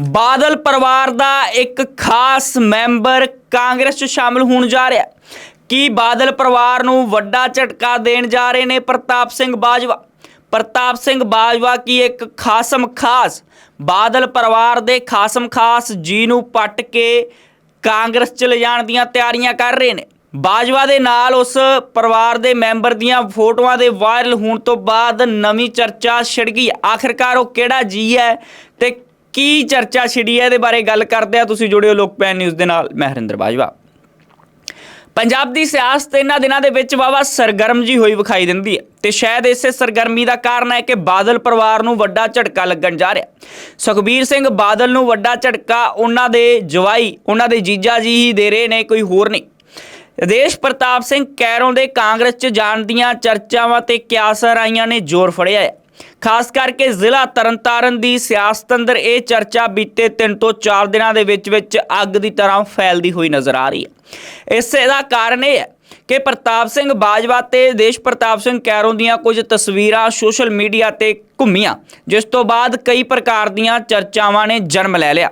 ਬਾਦਲ ਪਰਿਵਾਰ ਦਾ ਇੱਕ ਖਾਸ ਮੈਂਬਰ ਕਾਂਗਰਸ 'ਚ ਸ਼ਾਮਲ ਹੋਣ ਜਾ ਰਿਹਾ ਕੀ ਬਾਦਲ ਪਰਿਵਾਰ ਨੂੰ ਵੱਡਾ ਝਟਕਾ ਦੇਣ ਜਾ ਰਹੇ ਨੇ ਪ੍ਰਤਾਪ ਸਿੰਘ ਬਾਜਵਾ? ਪ੍ਰਤਾਪ ਸਿੰਘ ਬਾਜਵਾ ਕੀ ਇੱਕ ਖਾਸਮ ਖਾਸ? ਬਾਦਲ ਪਰਿਵਾਰ ਦੇ ਖਾਸਮ ਖਾਸ ਜੀ ਨੂੰ ਪੱਟ ਕੇ ਕਾਂਗਰਸ ਚ ਲਿਜਾਣ ਦੀਆਂ ਤਿਆਰੀਆਂ ਕਰ ਰਹੇ ਨੇ। ਬਾਜਵਾ ਦੇ ਨਾਲ ਉਸ ਪਰਿਵਾਰ ਦੇ ਮੈਂਬਰ ਦੀਆਂ ਫੋਟੋਆਂ ਦੇ ਵਾਇਰਲ ਹੋਣ ਤੋਂ ਬਾਅਦ ਨਵੀਂ ਚਰਚਾ ਛਿੜ ਗਈ। ਆਖਿਰਕਾਰ ਉਹ ਕਿਹੜਾ ਜੀ ਹੈ ਤੇ ਕੀ ਚਰਚਾ ਛਿੜੀ ਹੈ ਇਹਦੇ ਬਾਰੇ ਗੱਲ ਕਰਦੇ ਆ ਤੁਸੀਂ ਜੁੜਿਓ ਲੋਕਪੈਨ ਨਿਊਜ਼ ਦੇ ਨਾਲ, ਮੈਂ ਹਰਿੰਦਰ ਬਾਜਵਾ। ਪੰਜਾਬ ਦੀ ਸਿਆਸਤ ਇਹਨਾਂ ਦਿਨਾਂ ਦੇ ਵਿੱਚ ਵਾਵਾ ਸਰਗਰਮ ਜੀ ਹੋਈ ਵਿਖਾਈ ਦਿੰਦੀ ਹੈ ਤੇ ਸ਼ਾਇਦ ਇਸੇ ਸਰਗਰਮੀ ਦਾ ਕਾਰਨ ਹੈ ਕਿ ਬਾਦਲ ਪਰਿਵਾਰ ਨੂੰ ਵੱਡਾ ਝਟਕਾ ਲੱਗਣ ਜਾ ਰਿਹਾ ਸੁਖਬੀਰ ਸਿੰਘ ਬਾਦਲ ਨੂੰ ਵੱਡਾ ਝਟਕਾ ਉਹਨਾਂ ਦੇ ਜਵਾਈ, ਉਹਨਾਂ ਦੇ ਜੀਜਾ ਜੀ ਹੀ ਦੇ ਰਹੇ ਨੇ, ਕੋਈ ਹੋਰ ਨਹੀਂ। ਦੇਸ਼ ਪ੍ਰਤਾਪ ਸਿੰਘ ਕੈਰੋਂ ਦੇ ਕਾਂਗਰਸ 'ਚ ਜਾਣ ਦੀਆਂ ਚਰਚਾਵਾਂ ਤੇ ਕਿਆਸਰ ਆਈਆਂ ਨੇ ਜ਼ੋਰ ਫੜਿਆ ਹੈ। ਖਾਸ ਕਰਕੇ ਜ਼ਿਲ੍ਹਾ ਤਰਨਤਾਰਨ ਦੀ ਸਿਆਸਤ ਅੰਦਰ ਇਹ ਚਰਚਾ ਬੀਤੇ 3 ਤੋਂ 4 ਦਿਨਾਂ ਦੇ ਵਿੱਚ ਵਿੱਚ ਅੱਗ ਦੀ ਤਰ੍ਹਾਂ ਫੈਲਦੀ ਹੋਈ ਨਜ਼ਰ ਆ ਰਹੀ ਹੈ। ਇਸੇ ਦਾ ਕਾਰਨ ਇਹ ਹੈ ਕਿ ਪ੍ਰਤਾਪ ਸਿੰਘ ਬਾਜਵਾ ਤੇ ਦੇਸ਼ ਪ੍ਰਤਾਪ ਸਿੰਘ ਕੈਰੋਂ ਦੀਆਂ ਕੁਝ ਤਸਵੀਰਾਂ ਸੋਸ਼ਲ ਮੀਡੀਆ ਤੇ ਘੁੰਮੀਆਂ, ਜਿਸ ਤੋਂ ਬਾਅਦ ਕਈ ਪ੍ਰਕਾਰ ਦੀਆਂ ਚਰਚਾਵਾਂ ਨੇ ਜਨਮ ਲੈ ਲਿਆ।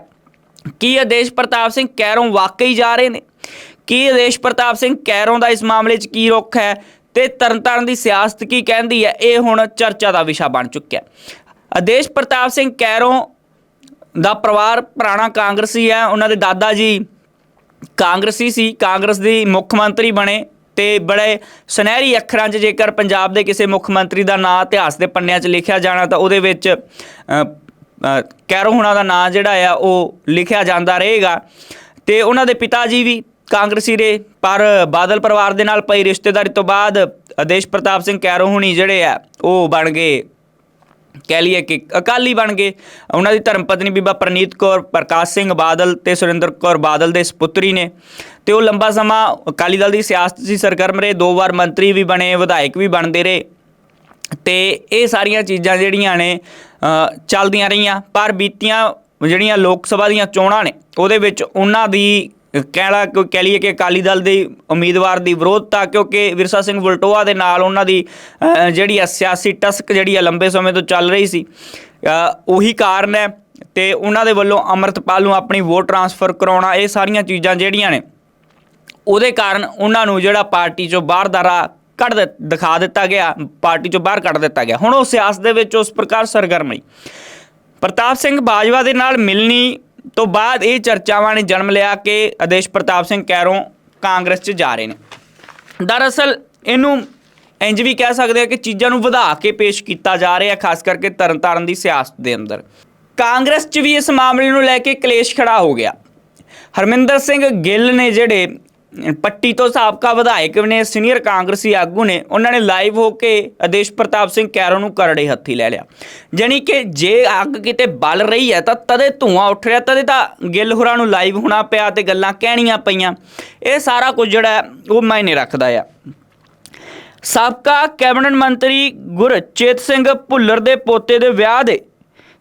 ਕੀ ਆਦੇਸ਼ ਪ੍ਰਤਾਪ ਸਿੰਘ ਕੈਰੋਂ ਵਾਕਈ ਜਾ ਰਹੇ ਨੇ? ਕੀ ਆਦੇਸ਼ ਪ੍ਰਤਾਪ ਸਿੰਘ ਕੈਰੋਂ ਦਾ ਇਸ ਮਾਮਲੇ 'ਚ ਕੀ ਰੁਖ ਹੈ? ਤੇ ਤਰਨਤਾਰਨ ਦੀ ਸਿਆਸਤ ਕੀ ਕਹਿੰਦੀ ਹੈ ਇਹ ਹੁਣ ਚਰਚਾ ਦਾ ਵਿਸ਼ਾ ਬਣ ਚੁੱਕਿਆ ਆਦੇਸ਼ ਪ੍ਰਤਾਪ ਸਿੰਘ ਕੈਰੋਂ ਦਾ ਪਰਿਵਾਰ ਪੁਰਾਣਾ ਕਾਂਗਰਸੀ ਹੈ ਉਹਨਾਂ ਦੇ ਦਾਦਾ ਜੀ ਕਾਂਗਰਸੀ ਸੀ ਕਾਂਗਰਸ ਦੀ ਮੁੱਖ ਮੰਤਰੀ ਬਣੇ ਤੇ ਬੜੇ ਸੁਨਹਿਰੀ ਅੱਖਰਾਂ 'ਚ ਜੇਕਰ ਪੰਜਾਬ ਦੇ ਕਿਸੇ ਮੁੱਖ ਮੰਤਰੀ ਦਾ ਨਾਂ ਇਤਿਹਾਸ ਦੇ ਪੰਨਿਆਂ 'ਚ ਲਿਖਿਆ ਜਾਣਾ ਤਾਂ ਉਹਦੇ ਵਿੱਚ ਅ, ਕੈਰੋ ਹੁਣਾਂ ਦਾ ਨਾਂ ਜਿਹੜਾ ਆ ਉਹ ਲਿਖਿਆ ਜਾਂਦਾ ਰਹੇਗਾ। ਤੇ ਉਹਨਾਂ ਦੇ ਪਿਤਾ ਜੀ ਵੀ ਕਾਂਗਰਸੀ ਰਹੇ ਪਰ ਬਾਦਲ ਪਰਿਵਾਰ ਦੇ ਨਾਲ ਪਈ ਰਿਸ਼ਤੇਦਾਰੀ ਤੋਂ ਬਾਅਦ ਆਦੇਸ਼ ਪ੍ਰਤਾਪ ਸਿੰਘ ਕੈਰੋ ਹੁਣੀ ਜਿਹੜੇ ਆ, ਉਹ ਬਣ ਗਏ। ਕਹਿ ਲਈਏ ਕਿ ਅਕਾਲੀ ਬਣ ਗਏ। ਉਹਨਾਂ ਦੀ ਧਰਮ ਪਤਨੀ ਬੀਬਾ ਪ੍ਰਨੀਤ ਕੌਰ, ਪ੍ਰਕਾਸ਼ ਸਿੰਘ ਬਾਦਲ ਤੇ ਸੁਰਿੰਦਰ ਕੌਰ ਬਾਦਲ ਦੇ ਸੁਪੁੱਤਰੀ ਨੇ। ਤੇ ਉਹ ਲੰਬਾ ਸਮਾਂ ਅਕਾਲੀ ਦਲ ਦੀ ਸਿਆਸਤ 'ਚ ਸਰਗਰਮ ਰਹੇ। ਦੋ ਵਾਰ ਮੰਤਰੀ ਵੀ ਬਣੇ, ਵਿਧਾਇਕ ਵੀ ਬਣਦੇ ਰਹੇ। ਤੇ ਇਹ ਸਾਰੀਆਂ ਚੀਜ਼ਾਂ ਜਿਹੜੀਆਂ ਨੇ ਚੱਲਦੀਆਂ ਰਹੀਆਂ। ਪਰ ਬੀਤੀਆਂ ਜਿਹੜੀਆਂ ਲੋਕ ਸਭਾ ਦੀਆਂ ਚੋਣਾਂ ਨੇ, ਉਹਦੇ ਵਿੱਚ ਉਹਨਾਂ ਦੀ ਕਹਿਣਾ ਕੋਈ ਕਹਿ ਲਈਏ ਕਿ ਅਕਾਲੀ ਦਲ ਦੇ ਉਮੀਦਵਾਰ ਦੀ ਵਿਰੋਧਤਾ, ਕਿਉਂਕਿ ਵਿਰਸਾ ਸਿੰਘ ਵਲਟੋਆ ਦੇ ਨਾਲ ਉਹਨਾਂ ਦੀ ਜਿਹੜੀ ਆ ਸਿਆਸੀ ਟਸਕ ਜਿਹੜੀ ਆ ਲੰਬੇ ਸਮੇਂ ਤੋਂ ਚੱਲ ਰਹੀ ਸੀ ਉਹੀ ਕਾਰਨ ਹੈ ਤੇ ਉਹਨਾਂ ਦੇ ਵੱਲੋਂ ਅਮਰਤਪਾਲ ਨੂੰ ਆਪਣੀ ਵੋਟ ਟ੍ਰਾਂਸਫਰ ਕਰਾਉਣਾ, ਇਹ ਸਾਰੀਆਂ ਚੀਜ਼ਾਂ ਜਿਹੜੀਆਂ ਨੇ, ਉਹਦੇ ਕਾਰਨ ਉਹਨਾਂ ਨੂੰ ਜਿਹੜਾ ਪਾਰਟੀ ਚੋਂ ਬਾਹਰ ਦਾ ਰਾਹ ਕੱਢ ਦਿੱ- ਦਿਖਾ ਦਿੱਤਾ ਗਿਆ, ਪਾਰਟੀ ਚੋਂ ਬਾਹਰ ਕੱਢ ਦਿੱਤਾ ਗਿਆ। ਹੁਣ ਉਹ ਸਿਆਸਤ ਦੇ ਵਿੱਚ ਉਸ ਪ੍ਰਕਾਰ ਸਰਗਰਮ। ਨਹੀਂ ਪ੍ਰਤਾਪ ਸਿੰਘ ਬਾਜਵਾ ਦੇ ਨਾਲ ਮਿਲਣੀ ਤੋਂ ਬਾਅਦ ਇਹ ਚਰਚਾਵਾਂ ਨੇ ਜਨਮ ਲਿਆ ਕਿ ਆਦੇਸ਼ ਪ੍ਰਤਾਪ ਸਿੰਘ ਕੈਰੋਂ ਕਾਂਗਰਸ 'ਚ ਜਾ ਰਹੇ ਨੇ। ਦਰਅਸਲ ਇਹਨੂੰ ਇੰਜ ਵੀ ਕਹਿ ਸਕਦੇ ਆ ਕਿ ਚੀਜ਼ਾਂ ਨੂੰ ਵਧਾ ਕੇ ਪੇਸ਼ ਕੀਤਾ ਜਾ ਰਿਹਾ, ਖਾਸ ਕਰਕੇ ਤਰਨਤਾਰਨ ਦੀ ਸਿਆਸਤ ਦੇ ਅੰਦਰ। ਕਾਂਗਰਸ 'ਚ ਵੀ ਇਸ ਮਾਮਲੇ ਨੂੰ ਲੈ ਕੇ ਕਲੇਸ਼ ਖੜਾ ਹੋ ਗਿਆ। ਹਰਮਿੰਦਰ ਸਿੰਘ ਗਿੱਲ ਨੇ ਜਿਹੜੇ ਪੱਟੀ ਤੋਂ ਸਾਬਕਾ ਵਿਧਾਇਕ ਨੇ, ਸੀਨੀਅਰ ਕਾਂਗਰਸੀ ਆਗੂ ਨੇ, ਉਹਨਾਂ ਨੇ ਲਾਈਵ ਹੋ ਕੇ ਆਦੇਸ਼ ਪ੍ਰਤਾਪ ਸਿੰਘ ਕੈਰੋਂ ਨੂੰ ਕਰੜੇ ਹੱਥੀ ਲੈ ਲਿਆ। ਜਾਣੀ ਕਿ ਜੇ ਅੱਗ ਕਿਤੇ ਬਲ ਰਹੀ ਹੈ ਤਾਂ ਤਦੇ ਧੂਆਂ ਉੱਠ ਰਿਹਾ, ਤਦੇ ਤਾਂ ਗਿੱਲ ਹੋਰਾਂ ਨੂੰ ਲਾਈਵ ਹੋਣਾ ਪਿਆ ਤੇ ਗੱਲਾਂ ਕਹਿਣੀਆਂ ਪਈਆਂ। ਇਹ ਸਾਰਾ ਕੁਝ ਜਿਹੜਾ ਉਹ ਮਾਇਨੇ ਰੱਖਦਾ ਆ। ਸਾਬਕਾ ਕੈਬਨਿਟ ਮੰਤਰੀ ਗੁਰਚੇਤ ਸਿੰਘ ਭੁੱਲਰ ਦੇ ਪੋਤੇ ਦੇ ਵਿਆਹ ਦੇ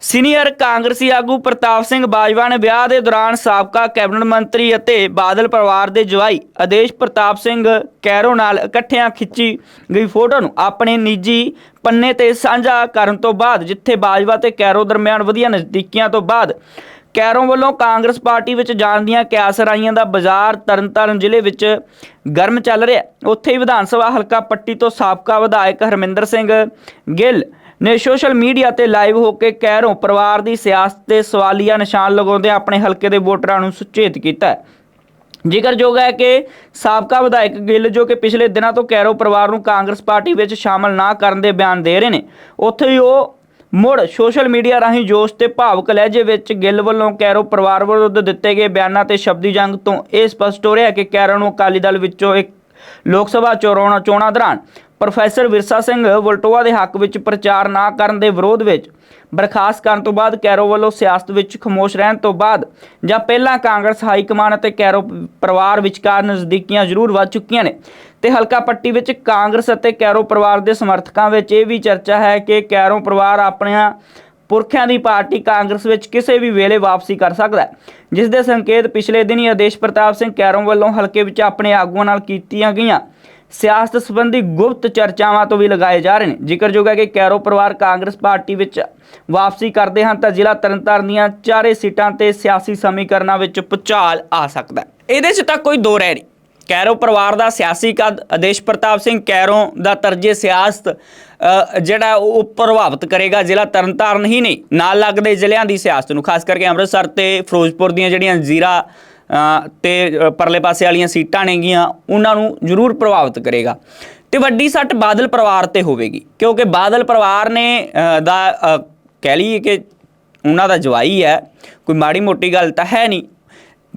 ਸੀਨੀਅਰ ਕਾਂਗਰਸੀ ਆਗੂ ਪ੍ਰਤਾਪ ਸਿੰਘ ਬਾਜਵਾ ਨੇ ਵਿਆਹ ਦੇ ਦੌਰਾਨ ਸਾਬਕਾ ਕੈਬਨਿਟ ਮੰਤਰੀ ਅਤੇ ਬਾਦਲ ਪਰਿਵਾਰ ਦੇ ਜਵਾਈ ਆਦੇਸ਼ ਪ੍ਰਤਾਪ ਸਿੰਘ ਕੈਰੋ ਨਾਲ ਇਕੱਠਿਆਂ ਖਿੱਚੀ ਗਈ ਫੋਟੋ ਨੂੰ ਆਪਣੇ ਨਿੱਜੀ ਪੰਨੇ ਤੇ ਸਾਂਝਾ ਕਰਨ ਤੋਂ ਬਾਅਦ, ਜਿੱਥੇ ਬਾਜਵਾ ਤੇ ਕੈਰੋ ਦਰਮਿਆਨ ਵਧੀਆ ਨਜ਼ਦੀਕੀਆਂ ਤੋਂ ਬਾਅਦ ਕੈਰੋਂ ਵੱਲੋਂ ਕਾਂਗਰਸ ਪਾਰਟੀ ਵਿੱਚ ਜਾਣ ਦੀਆਂ ਕਿਆਸਰਾਈਆਂ ਦਾ ਬਾਜ਼ਾਰ ਤਰਨਤਾਰਨ ਜ਼ਿਲ੍ਹੇ ਵਿੱਚ ਗਰਮ ਚੱਲ ਰਿਹਾ। ਉੱਥੇ ਹੀ ਵਿਧਾਨ ਸਭਾ ਹਲਕਾ ਪੱਟੀ ਤੋਂ ਸਾਬਕਾ ਵਿਧਾਇਕ ਹਰਮਿੰਦਰ ਸਿੰਘ ਗਿੱਲ ਨੇ ਸੋਸ਼ਲ ਮੀਡੀਆ ਤੇ ਲਾਈਵ ਹੋ ਕੇ ਕੈਰੋਂ ਪਰਿਵਾਰ ਦੀ ਸਿਆਸਤ ਤੇ ਸਵਾਲੀਆ ਨਿਸ਼ਾਨ ਲਗਾਉਂਦੇ ਆਪਣੇ ਹਲਕੇ ਦੇ ਵੋਟਰਾਂ ਨੂੰ ਸੁਚੇਤ ਕੀਤਾ ਹੈ। ਜ਼ਿਕਰਯੋਗ ਹੈ ਕਿ ਸਾਬਕਾ ਵਿਧਾਇਕ ਗਿੱਲ, ਜੋ ਕਿ ਪਿਛਲੇ ਦਿਨਾਂ ਤੋਂ ਕੈਰੋ ਪਰਿਵਾਰ ਨੂੰ ਕਾਂਗਰਸ ਪਾਰਟੀ ਵਿੱਚ ਸ਼ਾਮਲ ਨਾ ਕਰਨ ਦੇ ਬਿਆਨ ਦੇ ਰਹੇ ਨੇ, ਉੱਥੇ ਹੀ ਉਹ ਮੁੜ ਸੋਸ਼ਲ ਮੀਡੀਆ ਰਾਹੀਂ ਜੋਸ਼ ਤੇ ਭਾਵਕ ਲਹਿਜੇ ਵਿੱਚ ਗਿੱਲ ਵੱਲੋਂ ਕੈਰੋ ਪਰਿਵਾਰ ਵਿਰੁੱਧ ਦਿੱਤੇ ਗਏ ਬਿਆਨਾਂ ਤੇ ਸ਼ਬਦੀ ਜੰਗ ਤੋਂ ਇਹ ਸਪਸ਼ਟ ਹੋ ਰਿਹਾ ਕਿ ਕੈਰੋ ਨੂੰ ਅਕਾਲੀ ਦਲ ਵਿੱਚੋਂ ਇੱਕ ਲੋਕ ਸਭਾ ਚੋਣਾਂ ਚੋਣਾਂ ਦੌਰਾਨ ਪ੍ਰੋਫੈਸਰ ਵਿਰਸਾ ਸਿੰਘ ਵਲਟੋਆ ਦੇ ਹੱਕ ਵਿੱਚ ਪ੍ਰਚਾਰ ਨਾ ਕਰਨ ਦੇ ਵਿਰੋਧ ਵਿੱਚ ਬਰਖਾਸਤ ਕਰਨ ਤੋਂ ਬਾਅਦ ਕੈਰੋ ਵੱਲੋਂ ਸਿਆਸਤ ਵਿੱਚ ਖਮੋਸ਼ ਰਹਿਣ ਤੋਂ ਬਾਅਦ ਜਾਂ ਪਹਿਲਾਂ ਕਾਂਗਰਸ, ਹਾਈ ਕਮਾਨ ਅਤੇ ਕੈਰੋ ਪਰਿਵਾਰ ਵਿਚਕਾਰ ਨਜ਼ਦੀਕੀਆਂ ਜ਼ਰੂਰ ਵੱਧ ਚੁੱਕੀਆਂ ਨੇ। ਤੇ ਹਲਕਾ ਪੱਟੀ ਵਿੱਚ ਕਾਂਗਰਸ ਅਤੇ ਕੈਰੋ ਪਰਿਵਾਰ ਦੇ ਸਮਰਥਕਾਂ ਵਿੱਚ ਇਹ ਵੀ ਚਰਚਾ ਹੈ ਕਿ ਕੈਰੋ ਪਰਿਵਾਰ ਆਪਣੀਆਂ ਪੁਰਖਿਆਂ ਦੀ ਪਾਰਟੀ ਕਾਂਗਰਸ ਵਿੱਚ ਕਿਸੇ ਵੀ ਵੇਲੇ ਵਾਪਸੀ ਕਰ ਸਕਦਾ ਹੈ। ਜਿਸ ਦੇ ਸੰਕੇਤ ਪਿਛਲੇ ਦਿਨੀ ਆਦੇਸ਼ ਪ੍ਰਤਾਪ ਸਿੰਘ ਕੈਰੋਂ ਵੱਲੋਂ ਹਲਕੇ ਵਿੱਚ ਆਪਣੇ ਆਗੂਆਂ ਨਾਲ ਕੀਤੀਆਂ ਗਈਆਂ। ਸਿਆਸਤ ਸੰਬੰਧੀ ਗੁਪਤ ਚਰਚਾਵਾਂ ਤੋਂ ਵੀ ਲਗਾਏ ਜਾ ਰਹੇ ਨੇ। ਜ਼ਿਕਰਯੋਗ ਹੈ ਕਿ ਕੈਰੋ ਪਰਿਵਾਰ ਕਾਂਗਰਸ ਪਾਰਟੀ ਵਿੱਚ ਵਾਪਸੀ ਕਰਦੇ ਹਨ ਤਾਂ ਜ਼ਿਲ੍ਹਾ ਤਰਨਤਾਰਨ ਦੀਆਂ ਚਾਰੇ ਸੀਟਾਂ ਤੇ ਸਿਆਸੀ ਸਮੀਕਰਨਾਂ ਵਿੱਚ ਭੁਚਾਲ ਆ ਸਕਦਾ ਹੈ। ਇਹਦੇ 'ਚ ਤਾਂ ਕੋਈ ਦੋ ਰਹਿ ਨਹੀਂ। ਕੈਰੋ ਪਰਿਵਾਰ ਦਾ ਸਿਆਸੀ ਕਦ ਆਦੇਸ਼ ਪ੍ਰਤਾਪ ਸਿੰਘ ਕੈਰੋ ਦਾ ਤਰਜੇ ਸਿਆਸਤ ਜਿਹੜਾ ਉਹ ਪ੍ਰਭਾਵਿਤ ਕਰੇਗਾ ਜ਼ਿਲ੍ਹਾ ਤਰਨਤਾਰਨ ਹੀ ਨਹੀਂ, ਨਾਲ ਲੱਗਦੇ ਜ਼ਿਲ੍ਹਿਆਂ ਦੀ ਸਿਆਸਤ ਨੂੰ, ਖਾਸ ਕਰਕੇ ਅੰਮ੍ਰਿਤਸਰ ਤੇ ਫਿਰੋਜ਼ਪੁਰ ਦੀਆਂ ਜਿਹੜੀਆਂ ਜ਼ੀਰਾ ਤੇ ਪਰਲੇ ਪਾਸੇ ਵਾਲੀਆਂ ਸੀਟਾਂ ਨੇਗੀਆਂ, ਉਹਨਾਂ ਨੂੰ ਜ਼ਰੂਰ ਪ੍ਰਭਾਵਿਤ ਕਰੇਗਾ। ਤੇ ਵੱਡੀ ਸੱਟ ਬਾਦਲ ਪਰਿਵਾਰ ਤੇ ਹੋਵੇਗੀ, ਕਿਉਂਕਿ ਬਾਦਲ ਪਰਿਵਾਰ ਨੇ ਦਾ ਕਹਿ ਲਈਏ ਕਿ ਉਹਨਾਂ ਦਾ ਜਵਾਈ ਹੈ, ਕੋਈ ਮਾੜੀ ਮੋਟੀ ਗੱਲ ਤਾਂ ਹੈ ਨਹੀਂ।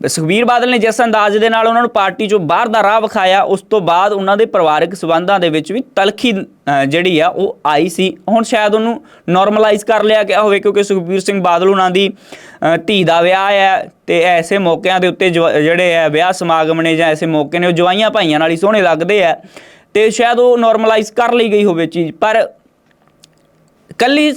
ਸੁਖਬੀਰ ਬਾਦਲ ਨੇ ਜਿਸ ਅੰਦਾਜ਼ ਦੇ ਨਾਲ ਉਹਨਾਂ ਨੂੰ ਪਾਰਟੀ ਚੋਂ ਬਾਹਰ ਦਾ ਰਾਹ ਵਿਖਾਇਆ, ਉਸ ਤੋਂ ਬਾਅਦ ਉਹਨਾਂ ਦੇ ਪਰਿਵਾਰਕ ਸਬੰਧਾਂ ਦੇ ਵਿੱਚ ਵੀ ਤਲਖੀ ਜਿਹੜੀ ਆ, ਉਹ ਆਈ ਸੀ। ਹੁਣ ਸ਼ਾਇਦ ਉਹਨੂੰ ਨਾਰਮਲਾਈਜ਼ ਕਰ ਲਿਆ ਗਿਆ ਹੋਵੇ ਕਿਉਂਕਿ ਸੁਖਬੀਰ ਸਿੰਘ ਬਾਦਲ ਉਹਨਾਂ ਦੀ ਧੀ ਦਾ ਵਿਆਹ ਹੈ ਤੇ ਐਸੇ ਮੌਕਿਆਂ ਦੇ ਉੱਤੇ ਜਵਾ- ਜਿਹੜੇ ਆ, ਵਿਆਹ ਸਮਾਗਮ ਨੇ ਜਾਂ ਐਸੇ ਮੌਕੇ ਨੇ, ਉਹ ਜਵਾਈਆਂ ਭਾਈਆਂ ਨਾਲ ਹੀ ਸੋਹਣੇ ਲੱਗਦੇ ਆ ਤੇ ਸ਼ਾਇਦ ਉਹ ਨਾਰਮਲਾਈਜ਼ ਕਰ ਲਈ ਗਈ ਹੋਵੇ ਚੀਜ਼। ਪਰ ਕੱਲੀ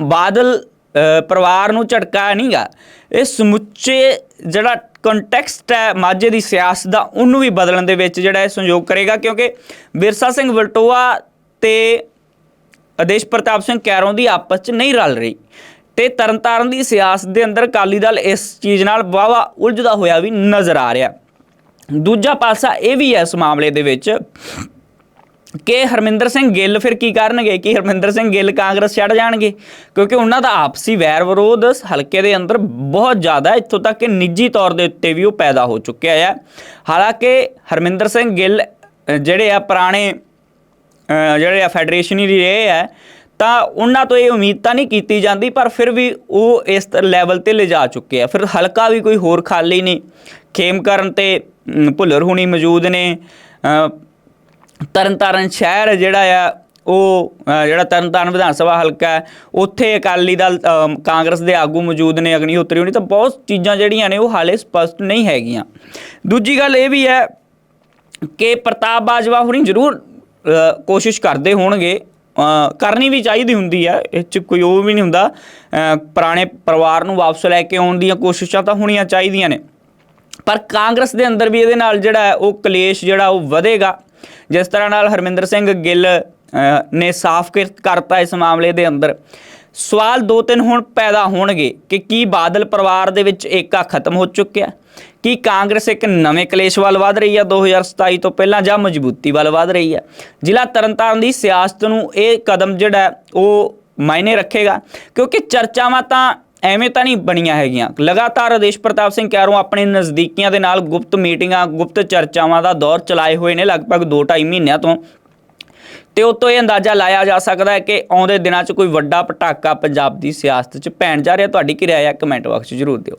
ਬਾਦਲ ਪਰਿਵਾਰ ਨੂੰ ਝਟਕਾ ਨਹੀਂਗਾ। ਇਹ ਸਮੁੱਚੇ ਜਿਹੜਾ ਕੰਟੈਕਸਟ ਹੈ ਮਾਝੇ ਦੀ ਸਿਆਸਤ ਦਾ, ਉਹਨੂੰ ਵੀ ਬਦਲਣ ਦੇ ਵਿੱਚ ਜਿਹੜਾ ਇਹ ਸੰਯੋਗ ਕਰੇਗਾ, ਕਿਉਂਕਿ ਬਿਰਸਾ ਸਿੰਘ ਵਲਟੋਆ ਤੇ ਆਦੇਸ਼ ਪ੍ਰਤਾਪ ਸਿੰਘ ਕੈਰੋਂ ਦੀ ਆਪਸ 'ਚ ਨਹੀਂ ਰਲ ਰਹੀ। ਤੇ ਤਰਨਤਾਰਨ ਦੀ ਸਿਆਸਤ ਦੇ ਅੰਦਰ ਅਕਾਲੀ ਦਲ ਇਸ ਚੀਜ਼ ਨਾਲ ਵਾਵਾ ਉਲਝਦਾ ਹੋਇਆ ਵੀ ਨਜ਼ਰ ਆ ਰਿਹਾ। ਦੂਜਾ ਪਾਸਾ ਇਹ ਵੀ ਹੈ ਇਸ ਮਾਮਲੇ ਦੇ ਵਿੱਚ ਕਿ ਹਰਮਿੰਦਰ ਸਿੰਘ ਗਿੱਲ ਫਿਰ ਕੀ ਕਰਨਗੇ? ਕਿ ਹਰਮਿੰਦਰ ਸਿੰਘ ਗਿੱਲ ਕਾਂਗਰਸ ਛੱਡ ਜਾਣਗੇ? ਕਿਉਂਕਿ ਉਹਨਾਂ ਦਾ ਆਪਸੀ ਵੈਰ ਵਿਰੋਧ ਹਲਕੇ ਦੇ ਅੰਦਰ ਬਹੁਤ ਜ਼ਿਆਦਾ ਇੱਥੋਂ ਤੱਕ ਕਿ ਨਿੱਜੀ ਤੌਰ ਦੇ ਉੱਤੇ ਵੀ ਉਹ ਪੈਦਾ ਹੋ ਚੁੱਕਿਆ ਹੈ ਹਾਲਾਂਕਿ ਹਰਮਿੰਦਰ ਸਿੰਘ ਗਿੱਲ ਜਿਹੜੇ ਆ ਪੁਰਾਣੇ ਜਿਹੜੇ ਆ ਫੈਡਰੇਸ਼ਨ ਰਹੇ ਹੈ ਤਾਂ ਉਹਨਾਂ ਤੋਂ ਇਹ ਉਮੀਦ ਤਾਂ ਨਹੀਂ ਕੀਤੀ ਜਾਂਦੀ, ਪਰ ਫਿਰ ਵੀ ਉਹ ਇਸ ਲੈਵਲ ਤੇ ਲਿਜਾ ਚੁੱਕੇ ਆ। ਫਿਰ ਹਲਕਾ ਵੀ ਕੋਈ ਹੋਰ ਖਾਲੀ ਨਹੀਂ। ਖੇਮ ਕਰਨ ਤੇ ਭੁੱਲਰ ਹੁਣੀ ਮੌਜੂਦ ਨੇ। ਤਰਨਤਾਰਨ ਸ਼ਹਿਰ ਜਿਹੜਾ ਆ ਉਹ ਅ, ਜਿਹੜਾ ਤਰਨਤਾਰਨ ਵਿਧਾਨ ਸਭਾ ਹਲਕਾ ਹੈ ਉੱਥੇ ਅਕਾਲੀ ਦਲ ਕਾਂਗਰਸ ਦੇ ਆਗੂ ਮੌਜੂਦ ਨੇ ਅਗਨੀਹੋਤਰੀ ਹੋਣੀ ਤਾਂ ਬਹੁਤ ਚੀਜ਼ਾਂ ਜਿਹੜੀਆਂ ਨੇ ਉਹ ਹਾਲੇ ਸਪਸ਼ਟ ਨਹੀਂ ਹੈਗੀਆਂ। ਦੂਜੀ ਗੱਲ ਇਹ ਵੀ ਹੈ ਕਿ ਪ੍ਰਤਾਪ ਬਾਜਵਾ ਹੁਣੀ ਜ਼ਰੂਰ ਕੋਸ਼ਿਸ਼ ਕਰਦੇ ਹੋਣਗੇ ਕਰਨੀ ਵੀ ਚਾਹੀਦੀ ਹੁੰਦੀ ਹੈ ਇਹ ਚ ਕੋਈ ਉਹ ਵੀ ਨਹੀਂ ਹੁੰਦਾ ਪੁਰਾਣੇ ਪਰਿਵਾਰ ਨੂੰ ਵਾਪਸ ਲੈ ਕੇ ਆਉਣ ਦੀਆਂ ਕੋਸ਼ਿਸ਼ਾਂ ਤਾਂ ਹੋਣੀਆਂ ਚਾਹੀਦੀਆਂ ਨੇ। ਪਰ ਕਾਂਗਰਸ ਦੇ ਅੰਦਰ ਵੀ ਇਹਦੇ ਨਾਲ ਜਿਹੜਾ ਉਹ ਕਲੇਸ਼ ਜਿਹੜਾ ਉਹ ਵਧੇਗਾ। ਜਿਸ ਤਰ੍ਹਾਂ ਨਾਲ ਹਰਮਿੰਦਰ ਸਿੰਘ ਗਿੱਲ ਨੇ ਸਾਫ਼ ਕਰ- ਕਰਤਾ ਇਸ ਮਾਮਲੇ ਦੇ ਅੰਦਰ। ਸਵਾਲ ਦੋ ਤਿੰਨ ਹੁਣ ਪੈਦਾ ਹੋਣਗੇ ਕਿ ਕੀ ਬਾਦਲ ਪਰਿਵਾਰ ਦੇ ਵਿੱਚ ਏਕਾ ਖਤਮ ਹੋ ਚੁੱਕਿਆ ਕੀ ਕਾਂਗਰਸ ਇੱਕ ਨਵੇਂ ਕਲੇਸ਼ ਵੱਲ ਵਧ ਰਹੀ ਹੈ? 2027 ਤੋਂ ਪਹਿਲਾਂ ਜਾਂ ਮਜ਼ਬੂਤੀ ਵੱਲ ਵਧ ਰਹੀ ਹੈ? ਜ਼ਿਲ੍ਹਾ ਤਰਨਤਾਰਨ ਦੀ ਸਿਆਸਤ ਨੂੰ ਇਹ ਕਦਮ ਜਿਹੜਾ ਉਹ ਮਾਇਨੇ ਰੱਖੇਗਾ, ਕਿਉਂਕਿ ਚਰਚਾਵਾਂ ਤਾਂ ਐਵੇਂ ਤਾਂ ਨਹੀਂ ਬਣੀਆਂ ਹੈਗੀਆਂ। ਲਗਾਤਾਰ ਆਦੇਸ਼ ਪ੍ਰਤਾਪ ਸਿੰਘ ਕੈਰੋਂ ਆਪਣੇ ਨਜ਼ਦੀਕੀਆਂ ਦੇ ਨਾਲ ਗੁਪਤ ਮੀਟਿੰਗਾਂ, ਗੁਪਤ ਚਰਚਾਵਾਂ ਦਾ ਦੌਰ ਚਲਾਏ ਹੋਏ ਨੇ ਲਗਭਗ 2.5 ਮਹੀਨਿਆਂ ਤੋਂ। ਤੇ ਉਹ ਇਹ ਅੰਦਾਜ਼ਾ ਲਾਇਆ ਜਾ ਸਕਦਾ ਹੈ ਕਿ ਆਉਂਦੇ ਦਿਨਾਂ 'ਚ ਕੋਈ ਵੱਡਾ ਪਟਾਕਾ ਪੰਜਾਬ ਦੀ ਸਿਆਸਤ 'ਚ ਪੈਣ ਜਾ ਰਿਹਾ। ਤੁਹਾਡੀ ਕੀ ਰਾਏ ਹੈ? ਕਮੈਂਟ ਬਾਕਸ 'ਚ ਜ਼ਰੂਰ ਦਿਓ।